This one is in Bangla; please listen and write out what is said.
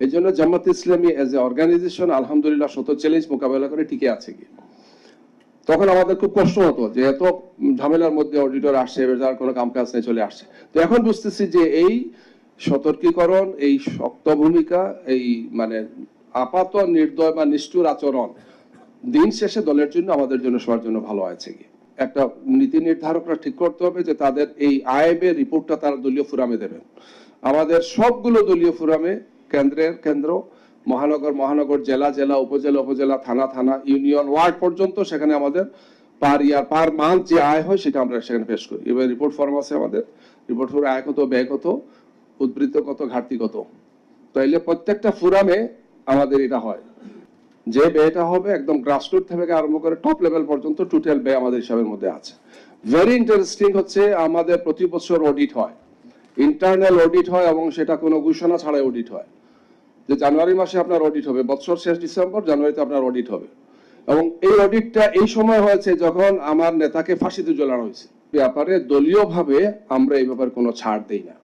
এই জন্য Jamaat Islami as a organisation আলহামদুলিল্লাহ শত চ্যালেঞ্জ মোকাবেলা করে টিকে আছে কি তখন আমাদের খুব কষ্ট হতো যে এত ঝামেলার মধ্যে অডিটর এবার যার কোনো কাম কাজ নেই, চলে আসছে। তো এখন বুঝতেছি যে এই সতর্কীকরণ, এই শক্ত ভূমিকা, এই মানে আপাত নির্দয় বা নিষ্ঠুর আচরণ দিন শেষে দলের জন্য, আমাদের জন্য, সবার জন্য ভালো আছে কি একটা নীতি নির্ধারকরা ঠিক করতে হবে যে তাদের এই আইবের রিপোর্টটা তারা দলীয় ফোরামে দেবেন। আমাদের সবগুলো দলীয় ফোরামে কেন্দ্রের কেন্দ্র, মহানগর মহানগর, জেলা জেলা, উপজেলা উপজেলা, থানা থানা, ইউনিয়ন ওয়ার্ড পর্যন্ত সেখানে আমাদের পার ইয়ার, পার মান্থ যে আয় হয় সেটা আমরা সেখানে পেশ করি। এবার রিপোর্ট ফর্ম আছে আমাদের। রিপোর্ট ফর্ম আয় কত, ব্যয় কত, উদ্বৃত্ত কত, ঘাটতি কত। তাইলে প্রত্যেকটা ফোরামে আমাদের এটা হয়। যে ব্যয়টা হবে একদম গ্রাসরুট থেকে আরম্ভ করে টপ লেভেল পর্যন্ত টোটাল ব্যয় আমাদের হিসাবের মধ্যে আছে। ভেরি ইন্টারেস্টিং হচ্ছে আমাদের প্রতি বছর অডিট হয়। ইন্টারনাল অডিট হয় এবং সেটা কোনো ঘোষণা ছাড়াই অডিট হয়। যে জানুয়ারি মাসে আপনার অডিট হবে বছর শেষ ডিসেম্বর, জানুয়ারিতে আপনার অডিট হবে। এবং এই অডিটটা এই সময় হয়েছে যখন আমার নেতাকে ফাঁসিতে ঝোলানো হয়েছে। ব্যাপারে দলীয়ভাবে আমরা এই ব্যাপারে কোনো ছাড় দিই না।